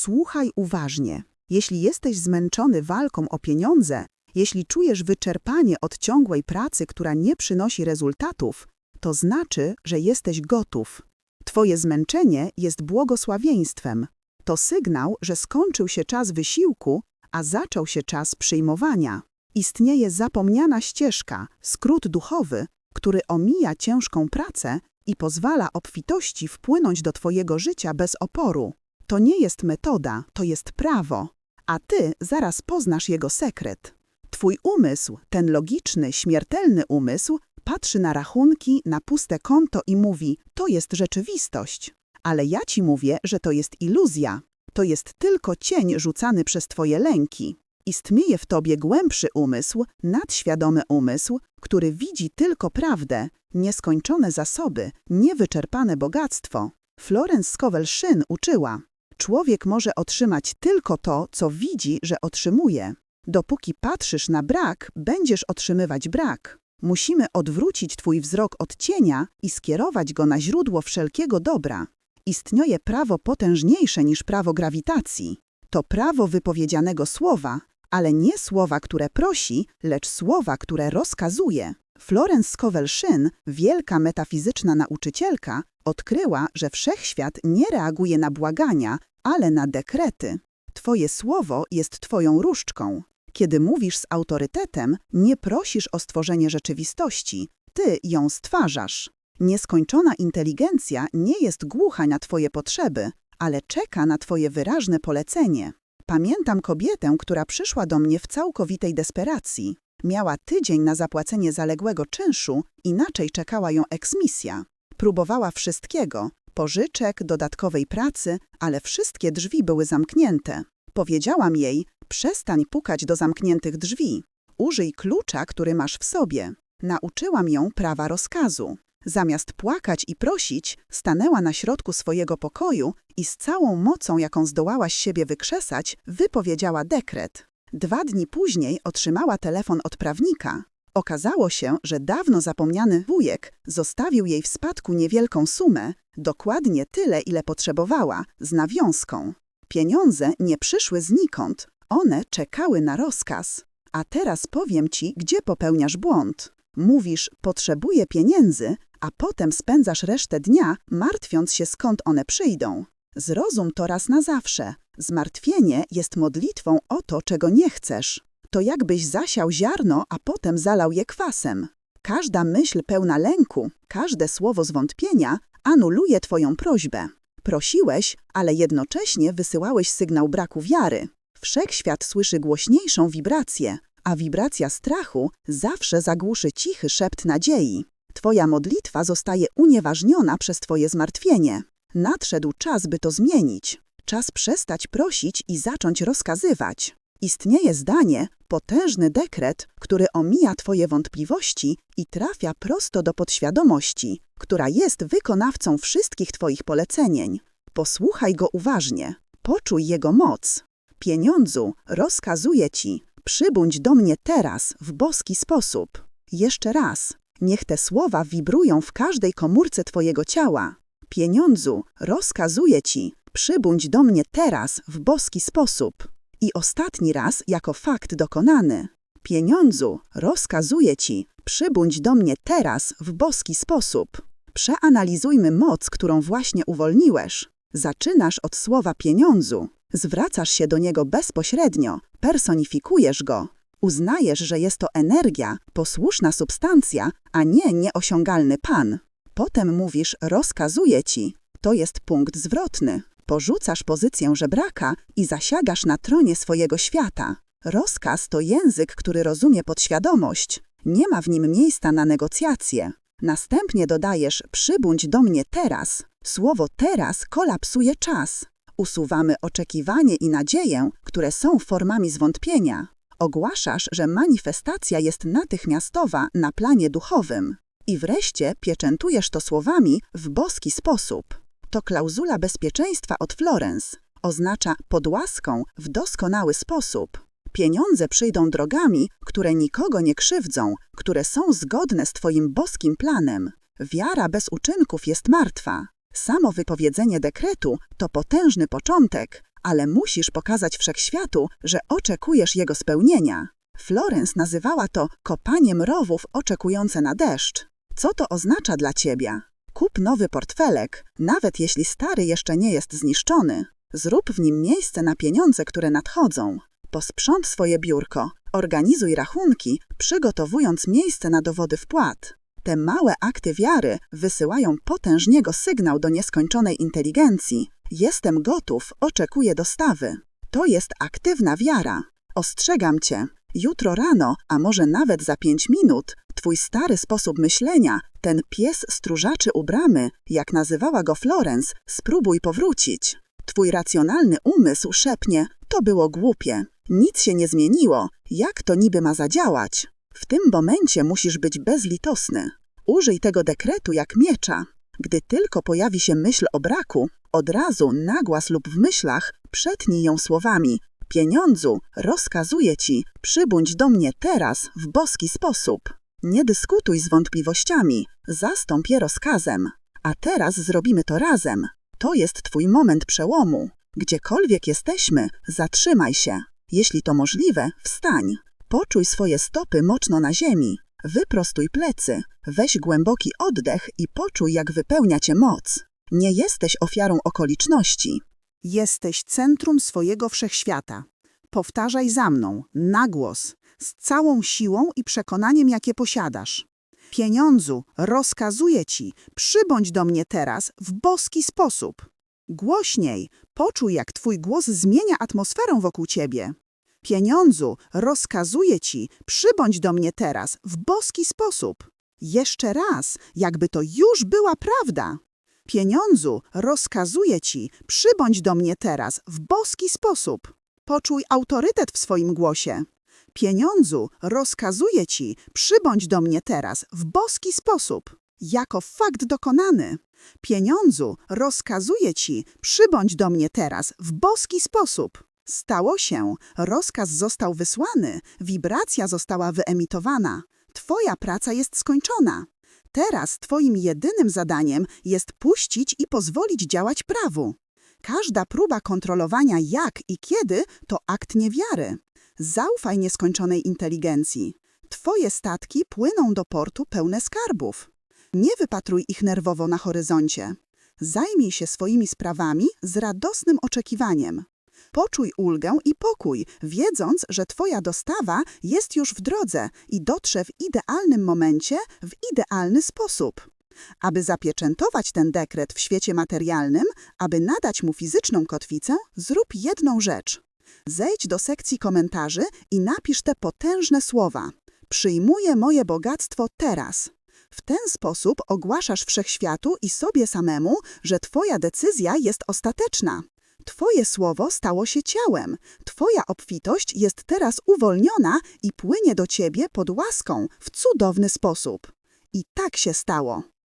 Słuchaj uważnie. Jeśli jesteś zmęczony walką o pieniądze, jeśli czujesz wyczerpanie od ciągłej pracy, która nie przynosi rezultatów, to znaczy, że jesteś gotów. Twoje zmęczenie jest błogosławieństwem. To sygnał, że skończył się czas wysiłku, a zaczął się czas przyjmowania. Istnieje zapomniana ścieżka, skrót duchowy, który omija ciężką pracę i pozwala obfitości wpłynąć do Twojego życia bez oporu. To nie jest metoda, to jest prawo, a Ty zaraz poznasz jego sekret. Twój umysł, ten logiczny, śmiertelny umysł, patrzy na rachunki, na puste konto i mówi: To jest rzeczywistość. Ale ja ci mówię, że to jest iluzja. To jest tylko cień rzucany przez Twoje lęki. Istnieje w Tobie głębszy umysł, nadświadomy umysł, który widzi tylko prawdę, nieskończone zasoby, niewyczerpane bogactwo. Florence Scovel-Shinn uczyła, człowiek może otrzymać tylko to, co widzi, że otrzymuje. Dopóki patrzysz na brak, będziesz otrzymywać brak. Musimy odwrócić Twój wzrok od cienia i skierować go na źródło wszelkiego dobra. Istnieje prawo potężniejsze niż prawo grawitacji. To prawo wypowiedzianego słowa, ale nie słowa, które prosi, lecz słowa, które rozkazuje. Florence Scovel-Shinn, wielka metafizyczna nauczycielka, odkryła, że wszechświat nie reaguje na błagania, ale na dekrety. Twoje słowo jest Twoją różdżką. Kiedy mówisz z autorytetem, nie prosisz o stworzenie rzeczywistości, Ty ją stwarzasz. Nieskończona inteligencja nie jest głucha na Twoje potrzeby, ale czeka na Twoje wyraźne polecenie. Pamiętam kobietę, która przyszła do mnie w całkowitej desperacji. Miała tydzień na zapłacenie zaległego czynszu, inaczej czekała ją eksmisja. Próbowała wszystkiego, pożyczek, dodatkowej pracy, ale wszystkie drzwi były zamknięte. Powiedziałam jej, przestań pukać do zamkniętych drzwi. Użyj klucza, który masz w sobie. Nauczyłam ją prawa rozkazu. Zamiast płakać i prosić, stanęła na środku swojego pokoju i z całą mocą, jaką zdołała z siebie wykrzesać, wypowiedziała dekret. Dwa dni później otrzymała telefon od prawnika. Okazało się, że dawno zapomniany wujek zostawił jej w spadku niewielką sumę, dokładnie tyle, ile potrzebowała, z nawiązką. Pieniądze nie przyszły znikąd, one czekały na rozkaz. A teraz powiem ci, gdzie popełniasz błąd. Mówisz, potrzebuję pieniędzy, a potem spędzasz resztę dnia, martwiąc się, skąd one przyjdą. Zrozum to raz na zawsze. Zmartwienie jest modlitwą o to, czego nie chcesz. To jakbyś zasiał ziarno, a potem zalał je kwasem. Każda myśl pełna lęku, każde słowo zwątpienia anuluje Twoją prośbę. Prosiłeś, ale jednocześnie wysyłałeś sygnał braku wiary. Wszechświat słyszy głośniejszą wibrację, a wibracja strachu zawsze zagłuszy cichy szept nadziei. Twoja modlitwa zostaje unieważniona przez Twoje zmartwienie. Nadszedł czas, by to zmienić. Czas przestać prosić i zacząć rozkazywać. Istnieje zdanie, potężny dekret, który omija Twoje wątpliwości i trafia prosto do podświadomości, która jest wykonawcą wszystkich Twoich polecenień. Posłuchaj go uważnie, poczuj jego moc. Pieniądzu, rozkazuję Ci, przybądź do mnie teraz w boski sposób. Jeszcze raz, niech te słowa wibrują w każdej komórce Twojego ciała. Pieniądzu, rozkazuję Ci, przybądź do mnie teraz w boski sposób. I ostatni raz jako fakt dokonany. Pieniądzu, rozkazuję Ci, przybądź do mnie teraz w boski sposób. Przeanalizujmy moc, którą właśnie uwolniłeś. Zaczynasz od słowa pieniądzu, zwracasz się do niego bezpośrednio, personifikujesz go. Uznajesz, że jest to energia, posłuszna substancja, a nie nieosiągalny pan. Potem mówisz, rozkazuję ci. To jest punkt zwrotny. Porzucasz pozycję żebraka i zasiagasz na tronie swojego świata. Rozkaz to język, który rozumie podświadomość. Nie ma w nim miejsca na negocjacje. Następnie dodajesz przybądź do mnie teraz. Słowo teraz kolapsuje czas. Usuwamy oczekiwanie i nadzieję, które są formami zwątpienia. Ogłaszasz, że manifestacja jest natychmiastowa na planie duchowym. I wreszcie pieczętujesz to słowami w boski sposób. To klauzula bezpieczeństwa od Florence. Oznacza pod łaską w doskonały sposób. Pieniądze przyjdą drogami, które nikogo nie krzywdzą, które są zgodne z Twoim boskim planem. Wiara bez uczynków jest martwa. Samo wypowiedzenie dekretu to potężny początek, ale musisz pokazać wszechświatu, że oczekujesz jego spełnienia. Florence nazywała to kopaniem rowów oczekujące na deszcz. Co to oznacza dla ciebie? Kup nowy portfelek, nawet jeśli stary jeszcze nie jest zniszczony. Zrób w nim miejsce na pieniądze, które nadchodzą. Posprząt swoje biurko, organizuj rachunki, przygotowując miejsce na dowody wpłat. Te małe akty wiary wysyłają potężniego sygnał do nieskończonej inteligencji. Jestem gotów, oczekuję dostawy. To jest aktywna wiara. Ostrzegam cię, jutro rano, a może nawet za pięć minut, twój stary sposób myślenia, ten pies stróżaczy u bramy, jak nazywała go Florence, spróbuj powrócić. Twój racjonalny umysł szepnie, to było głupie. Nic się nie zmieniło. Jak to niby ma zadziałać? W tym momencie musisz być bezlitosny. Użyj tego dekretu jak miecza. Gdy tylko pojawi się myśl o braku, od razu nagłas lub w myślach przetnij ją słowami Pieniądzu, rozkazuję ci, przybądź do mnie teraz w boski sposób. Nie dyskutuj z wątpliwościami, zastąp je rozkazem. A teraz zrobimy to razem. To jest twój moment przełomu. Gdziekolwiek jesteśmy, zatrzymaj się. Jeśli to możliwe, wstań. Poczuj swoje stopy mocno na ziemi. Wyprostuj plecy, weź głęboki oddech i poczuj, jak wypełnia cię moc. Nie jesteś ofiarą okoliczności. Jesteś centrum swojego wszechświata. Powtarzaj za mną, na głos, z całą siłą i przekonaniem, jakie posiadasz. Pieniądzu, rozkazuję ci, przybądź do mnie teraz w boski sposób. Głośniej, poczuj, jak twój głos zmienia atmosferę wokół ciebie. Pieniądzu, rozkazuję ci, przybądź do mnie teraz w boski sposób. Jeszcze raz, jakby to już była prawda. Pieniądzu, rozkazuję ci, przybądź do mnie teraz w boski sposób. Poczuj autorytet w swoim głosie. Pieniądzu, rozkazuję ci, przybądź do mnie teraz w boski sposób. Jako fakt dokonany. Pieniądzu, rozkazuję ci, przybądź do mnie teraz w boski sposób. Stało się, rozkaz został wysłany, wibracja została wyemitowana. Twoja praca jest skończona. Teraz twoim jedynym zadaniem jest puścić i pozwolić działać prawu. Każda próba kontrolowania jak i kiedy to akt niewiary. Zaufaj nieskończonej inteligencji. Twoje statki płyną do portu pełne skarbów. Nie wypatruj ich nerwowo na horyzoncie. Zajmij się swoimi sprawami z radosnym oczekiwaniem. Poczuj ulgę i pokój, wiedząc, że Twoja dostawa jest już w drodze i dotrze w idealnym momencie, w idealny sposób. Aby zapieczętować ten dekret w świecie materialnym, aby nadać mu fizyczną kotwicę, zrób jedną rzecz. Zejdź do sekcji komentarzy i napisz te potężne słowa. Przyjmuję moje bogactwo teraz. W ten sposób ogłaszasz wszechświatu i sobie samemu, że Twoja decyzja jest ostateczna. Twoje słowo stało się ciałem. Twoja obfitość jest teraz uwolniona i płynie do Ciebie pod łaską w cudowny sposób. I tak się stało.